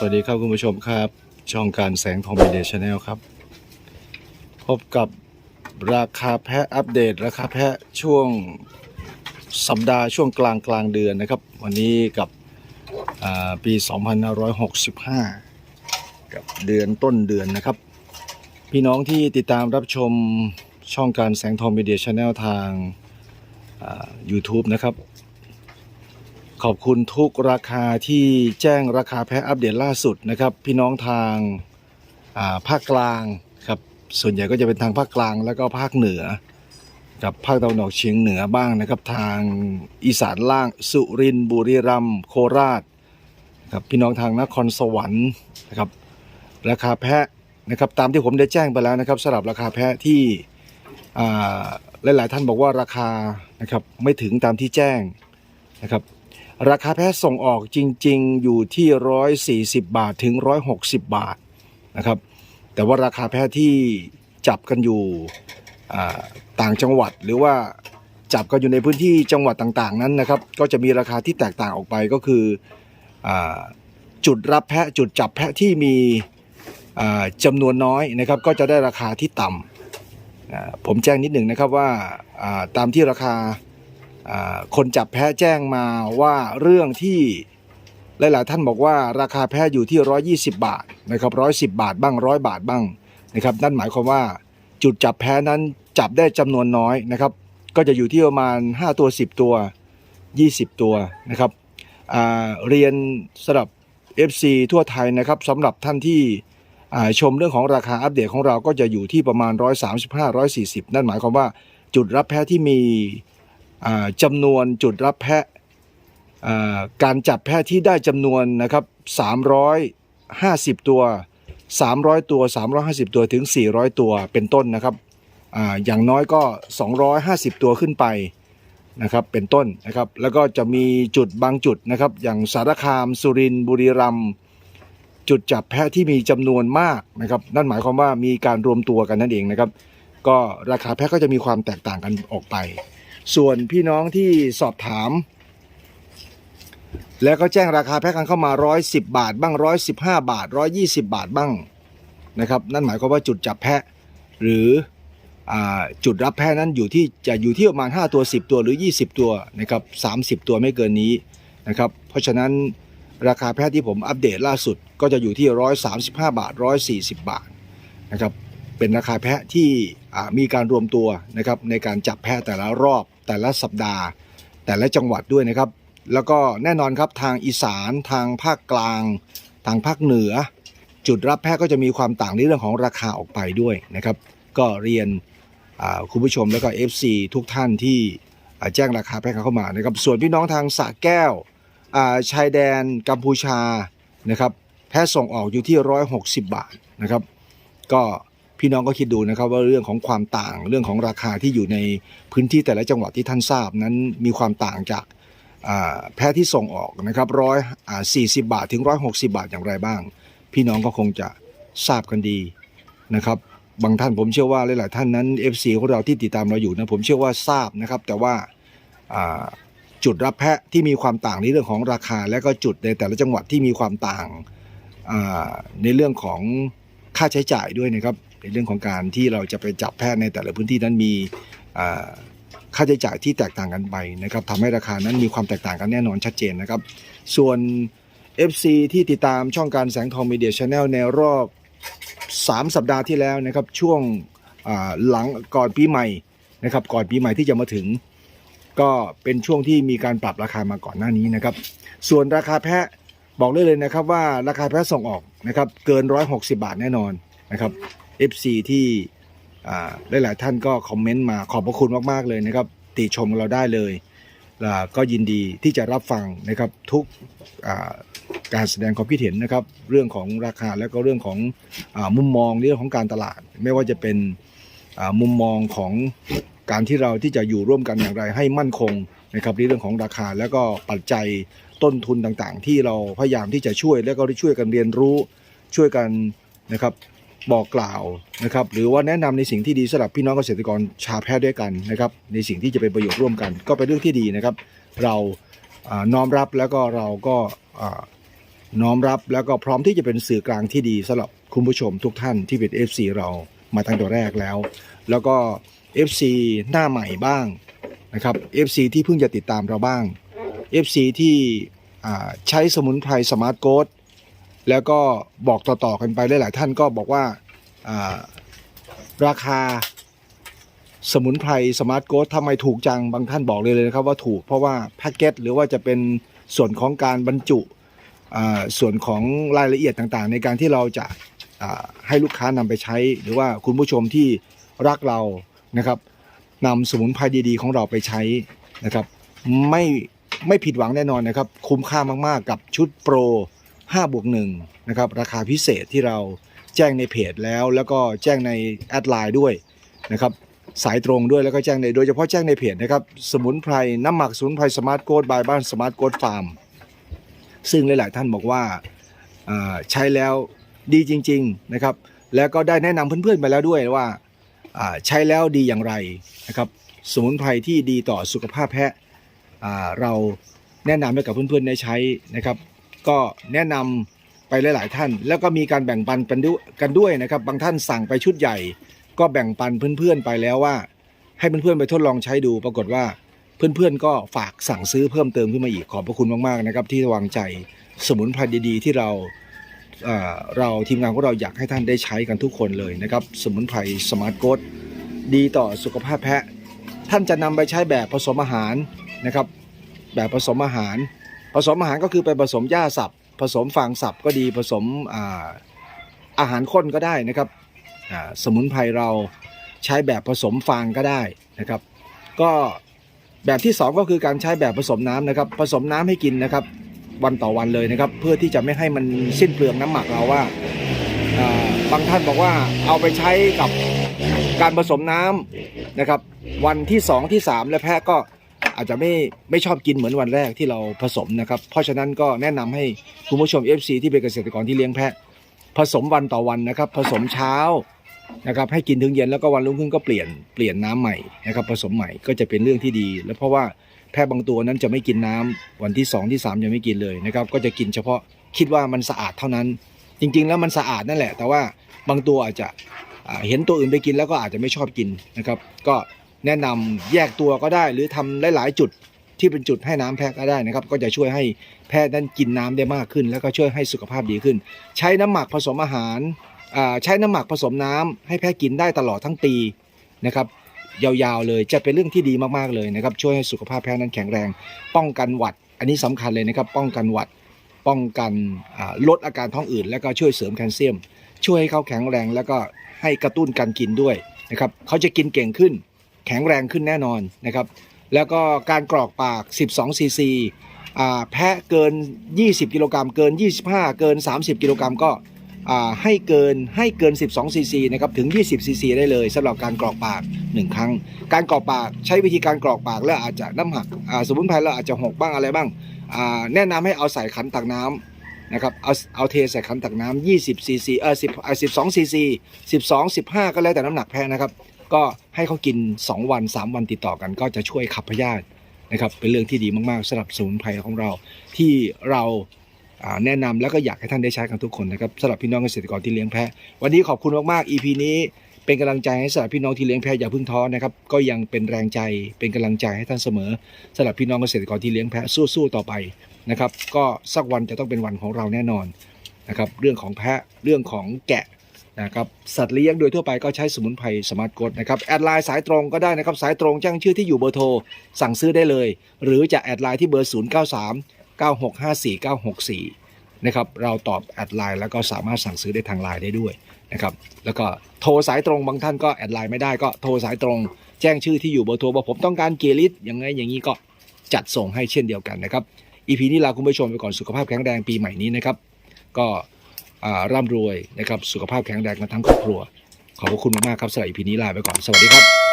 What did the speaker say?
สวัสดีครับคุณผู้ชมครับ ช่องการแสงทองมีเดียชาแนลครับ พบกับราคาแพะอัปเดตราคาแพะช่วงสัปดาห์ช่วงกลางกลางเดือนนะครับ วันนี้กับอ่าปี 2565 กับเดือนต้นเดือนนะครับ พี่น้องที่ติดตามรับชมช่องการแสงทองมีเดียชาแนลทางา YouTube นะครับ ขอบคุณทุกราคาที่แจ้งราคาแพะอัปเดตล่าสุดนะครับ พี่น้องทางาภาคกลางครับส่วนใหญ่ก็จะเป็นทางภาคกลางแล้วก็ภาคเหนือ กับภาคตะวันออกเฉียงเหนือบ้างนะครับ ทางอีสานล่างสุรินทร์บุรีรัมย์โคราชครับพี่น้องทางนครสวรรค์นะครับราคาแพะนะครับตามที่ผมได้แจ้งไปแล้วนะครับสำหรับราคาแพะที่อ่าหลายท่านบอกว่าราคานะครับไม่ถึงตามที่แจ้งนะครับ ราคาแพะส่งออกจริง ๆ อยู่ที่ 140 บาทถึง 160 บาทนะครับ แต่ว่าราคาแพะที่จับกันอยู่ต่างจังหวัดหรือว่าจับกันอยู่ในพื้นที่จังหวัดต่างๆ นั้นนะครับ ก็จะมีราคาที่แตกต่างออกไปก็คืออจุดรับแพะจุดจับแพะที่มีจำนวนน้อยนะครับ ก็จะได้ราคาที่ต่ำผมแจ้งนิดหนึ่งนะครับว่าตามที่ราคา คนจับแพะแจ้งมาว่าเรื่องที่หลายๆท่านบอกว่าราคาแพะอยู่ที่ 120 บาทนะครับ 110 บาทบ้างร้อยบาทบ้างนะครับ นั่นหมายความว่าจุดจับแพะนั้นจับได้จำนวนน้อยนะครับ ก็จะอยู่ที่ประมาณ 5 ตัว 10 ตัว 20 ตัวนะครับเรียนสำหรับ FC ทั่วไทยนะครับสำหรับท่านที่ชมเรื่องของราคาอัปเดตของเราก็จะอยู่ที่ประมาณ 135-140 นั่นหมายความว่าจุดรับแพะที่มี จำนวนจุดรับแพะการจับแพะที่ได้จำนวนนะครับ350 ตัว 300 ตัว 350 ตัวถึง 400 ตัวเป็นต้นนะครับออย่างน้อยก็ 250 ตัวขึ้นไปนะครับเป็นต้นนะครับแล้วก็จะมีจุดบางจุดนะครับ อย่างสารคามสุรินบุรีรัมย์จุดจับแพะที่มีจำนวนมากนะครับ นั่นหมายความว่ามีการรวมตัวกันนั่นเองนะครับ ก็ราคาแพะก็จะมีความแตกต่างกันออกไป ส่วนพี่น้องที่สอบถาม แล้วก็แจ้งราคาแพ็คกันเข้ามา 110 บาท บ้าง 115 บาท 120 บาทบ้างนะครับ นั่นหมายความว่าจุดจับแพะ หรืออจุดรับแพะนั้นอยู่ที่จะอยู่ที่ประมาณ 5 ตัว 10 ตัวหรือ 20 ตัวนะครับ30 ตัวไม่เกินนี้นะครับ เพราะฉะนั้นราคาแพะที่ผมอัปเดตล่าสุดก็จะอยู่ที่ 135 บาท 140 บาทนะครับเป็นราคาแพะที่มีการรวมตัวนะครับในการจับแพะแต่ละรอบ แต่ละสัปดาห์ แต่ละจังหวัดด้วยนะครับ แล้วก็แน่นอนครับทางอีสานทางภาคกลาง ทางภาคเหนือ จุดรับแพะก็จะมีความต่างในเรื่องของราคาออกไปด้วยนะครับ ก็เรียนคุณผู้ชมแล้วก็ FC ทุกท่านที่แจ้งราคาแพะเข้ามานะครับส่วนพี่น้องทางสระแก้วอ่าชายแดนกัมพูชานะครับแพะส่งออกอยู่ที่ 160 บาทนะครับ ก็ พี่น้องก็คิดดูนะครับว่าเรื่องของความต่างเรื่องของราคาที่อยู่ในพื้นที่แต่ละจังหวัดที่ท่านทราบนั้นมีความต่างจากแพะที่ส่งออกนะครับร้อยสี่สิบาทถึงร้อยหกสิบาทอย่างไรบ้าง พี่น้องก็คงจะทราบกันดีนะครับบางท่านผมเชื่อว่าหลาย ๆ ท่านนั้น FC ของเราที่ติดตามเราอยู่นะผมเชื่อว่าทราบนะครับ แต่ว่าจุดรับแพะที่มีความต่างในเรื่องของราคา และก็จุดในแต่ละจังหวัดที่มีความต่างในเรื่องของค่าใช้จ่ายด้วยนะครับ ในเรื่องของการที่เราจะไปจับแพะในแต่ละพื้นที่นั้นมีค่าใช้จ่ายที่แตกต่างกันไปนะครับทำให้ราคานั้นมีความแตกต่างกันแน่นอนชัดเจนนะครับ ส่วน FC ที่ติดตามช่องการแสงทองมีเดียชาแนลในรอบ 3 สัปดาห์ที่แล้วนะครับช่วงหลังก่อนปีใหม่นะครับก่อนปีใหม่ที่จะมาถึง ก็เป็นช่วงที่มีการปรับราคามาก่อนหน้านี้นะครับ ส่วนราคาแพะบอกได้เลยนะครับว่าราคาแพะส่งออกนะครับเกิน 160 บาทแน่นอนนะครับ FC ที่หลาย ๆ ท่านก็คอมเมนต์มาขอบพระคุณมาก ๆ เลยนะครับ ติชมเราได้เลยอ่าก็ยินดีที่จะรับฟังนะครับทุกการแสดงความคิดเห็นนะครับ เรื่องของราคาและก็เรื่องของอมุมมองเรื่องของการตลาด ไม่ว่าจะเป็นมุมมองของการที่เราที่จะอยู่ร่วมกันอย่างไรให้มั่นคงนะครับในเรื่องของราคาและก็ปัจจัยต้นทุนต่างๆ ที่เราพยายามที่จะช่วย และก็ได้ช่วยกันเรียนรู้ช่วยกันนะครับ บอกกล่าวนะครับ หรือว่าแนะนำในสิ่งที่ดีสำหรับพี่น้องเกษตรกรชาวแพทย์ด้วยกันนะครับ ในสิ่งที่จะเป็นประโยชน์ร่วมกัน ก็เป็นเรื่องที่ดีนะครับ เราน้อมรับแล้วก็เราก็น้อมรับแล้วก็พร้อมที่จะเป็นสื่อกลางที่ดีสำหรับคุณผู้ชมทุกท่านที่เป็น FC เรามาตั้งแต่แรกแล้ว แล้วก็ FC หน้าใหม่บ้างนะครับ FC ที่เพิ่งจะติดตามเราบ้าง FC ที่อ่ใช้สมุนไพรสมาร์ทโกด แล้วก็บอกต่อๆกันไปหลายๆท่านก็บอกว่าราคาสมุนไพรสมาร์ทโกดทำไมถูกจังบางท่านบอกเลยเลยนะครับว่าถูกเพราะว่าแพ็กเกจหรือว่าจะเป็นส่วนของการบรรจุส่วนของรายละเอียดต่างๆ ในการที่เราจะาให้ลูกค้านำไปใช้ หรือว่าคุณผู้ชมที่รักเรานะครับนำสมุนไพรดีๆ ของเราไปใช้นะครับ ไม่ไม่ผิดหวังแน่นอนนะครับ คุ้มค่ามากๆกับชุดโปร 5บวก1นะครับราคาพิเศษที่เราแจ้งในเพจแล้ว แล้วก็แจ้งในแอดไลน์ด้วยนะครับสายตรงด้วยแล้วก็แจ้งในโดยเฉพาะแจ้งในเพจนะครับสมุนไพรน้ำหมักสมุนไพรสมาร์ทโกดบายบ้านสมาร์ทโกดฟาร์มซึ่งหลาย ๆ ท่านบอกว่าใช้แล้วดีจริง ๆ นะครับ แล้วก็ได้แนะนำเพื่อน ๆ ไปแล้วด้วยว่าใช้แล้วดีอย่างไรนะครับสมุนไพรที่ดีต่อสุขภาพแพะเราแนะนำให้กับเพื่อน ๆ ได้ใช้นะครับ ก็แนะนำไปหลาย ๆ ท่าน แล้วก็มีการแบ่งปันกันด้วยกันด้วยนะครับ บางท่านสั่งไปชุดใหญ่ ก็แบ่งปันเพื่อน ๆ ไปแล้วว่า ให้เพื่อน ๆ ไปทดลองใช้ดู ปรากฏว่าเพื่อน ๆ ก็ฝากสั่งซื้อเพิ่มเติมขึ้นมาอีกขอบพระคุณมาก ๆ นะครับ ที่วางใจสมุนไพรดี ๆ ที่เราเราทีมงานของเราอยากให้ท่านได้ใช้กันทุกคนเลยนะครับ สมุนไพรสมาร์ทโกดดีต่อสุขภาพแพะ ท่านจะนำไปใช้แบบผสมอาหารนะครับ แบบผสมอาหาร สมอาหารก็คือไปผสมหญ้าสับ ผสมฟางสับก็ดีผสมอาอาหารข้นก็ได้นะครับสมุนไพรเราใช้แบบผสมฟางก็ได้นะครับ ก็แบบที่สองก็คือการใช้แบบผสมน้ำนะครับ ผสมน้ำให้กินนะครับ วันต่อวันเลยนะครับ เพื่อที่จะไม่ให้มันสิ้นเปลืองน้ำหมักเราว่าอ่าบางท่านบอกว่าเอาไปใช้กับการผสมน้ำนะครับ วันที่สองที่สามและแพะก็ อาจจะไม่ไม่ชอบกินเหมือนวันแรกที่เราผสมนะครับ เพราะฉะนั้นก็แนะนำให้คุณผู้ชม FC ที่เป็นเกษตรกรที่เลี้ยงแพะ ผสมวันต่อวันนะครับ ผสมเช้านะครับให้กินถึงเย็นแล้วก็วันรุ่งขึ้นก็เปลี่ยนเปลี่ยนน้ำใหม่นะครับผสมใหม่ก็จะเป็นเรื่องที่ดี แล้วเพราะว่าแพะบางตัวนั้นจะไม่กินน้ำวันที่สองที่สามยังไม่กินเลยนะครับก็จะกินเฉพาะคิดว่ามันสะอาดเท่านั้น จริง ๆ แล้วมันสะอาดนั่นแหละ แต่ว่าบางตัวอาจจะเห็นตัวอื่นไปกินแล้วก็อาจจะไม่ชอบกินนะครับ ก็ แนะนำแยกตัวก็ได้ หรือทำหลาย ๆ จุดที่เป็นจุดให้น้ำแพะก็ได้นะครับ ก็จะช่วยให้แพะนั้นกินน้ำได้มากขึ้น แล้วก็ช่วยให้สุขภาพดีขึ้น ใช้น้ำหมักผสมอาหารใช้น้ำหมักผสมน้ำให้แพะกินได้ตลอดทั้งปีนะครับยาวๆเลยจะเป็นเรื่องที่ดีมากๆเลยนะครับ ช่วยให้สุขภาพแพะนั้นแข็งแรง ป้องกันหวัด อันนี้สำคัญเลยนะครับ ป้องกันหวัด ป้องกันลดอาการท้องอืดแล้วก็ช่วยเสริมแคลเซียม ช่วยให้เขาแข็งแรง แล้วก็ให้กระตุ้นการกินด้วยนะครับเขาจะกินเก่งขึ้น แข็งแรงขึ้นแน่นอนนะครับ แล้วก็การกรอกปาก 12 ซีซีแพะเกิน 20 กิโลกรัมเกิน 25 เกิน 30 กิโลกรัมก็ให้เกินให้เกิน 12 ซีซีนะครับถึง 20 ซีซีได้เลยสำหรับการกรอกปาก 1 ครั้ง การกรอกปากใช้วิธีการกรอกปากแล้วอาจจะน้ำหักสมุนไพรเราอาจจะหกบ้างอะไรบ้าง แนะนำให้เอาใส่ขันตักน้ำนะครับเอาเอาเทใส่ขันตักน้ำ20 ซีซีเออ10อ่า12 ซีซี 12 15 ก็แล้วแต่น้ำหนักแพะนะครับ ก็ให้เขากิน 2 วัน 3 วันติดต่อกัน ก็จะช่วยขับพยาธินะครับ เป็นเรื่องที่ดีมากๆสำหรับสมุนไพรของเรา ที่เราแนะนำแล้วก็อยากให้ท่านได้ใช้กันทุกคนนะครับสำหรับพี่น้องเกษตรกรที่เลี้ยงแพะวันนี้ขอบคุณมากๆ EP นี้เป็นกำลังใจให้สำหรับพี่น้องที่เลี้ยงแพะอย่าพิ่งท้อนะครับก็ยังเป็นแรงใจเป็นกำลังใจให้ท่านเสมอสำหรับพี่น้องเกษตรกรที่เลี้ยงแพะสู้ๆต่อไปนะครับ ก็สักวันจะต้องเป็นวันของเราแน่นอนนะครับ เรื่องของแพะเรื่องของแกะ นะครับสัตว์เลี้ยงโดยทั่วไปก็ใช้สมุนไพรสมาร์ทโกดนะครับแอดไลน์สายตรงก็ได้นะครับสายตรงแจ้งชื่อที่อยู่เบอร์โทรสั่งซื้อได้เลย หรือจะแอดไลน์ที่เบอร์ 0 9 3 9 6 5 4 9 6 4นะครับเราตอบแอดไลน์แล้วก็สามารถสั่งซื้อได้ทางไลน์ได้ด้วยนะครับแล้วก็โทรสายตรงบางท่านก็แอดไลน์ไม่ได้ก็โทรสายตรง แจ้งชื่อที่อยู่เบอร์โทรบอกผมต้องการเกียร์ลิตย่างไงอย่างนี้ก็จัดส่งให้เช่นเดียวกันนะครับอีพีนี้ลาคุณผู้ชมไปก่อนสุขภาพแข็งแรงปีใหม่นี้นะครับก็ ร่ำรวยนะครับสุขภาพแข็งแรงกันทั้งครอบครัว ขอบพระคุณมากครับสำหรับอีพีนี้ลาไปก่อนสวัสดีครับ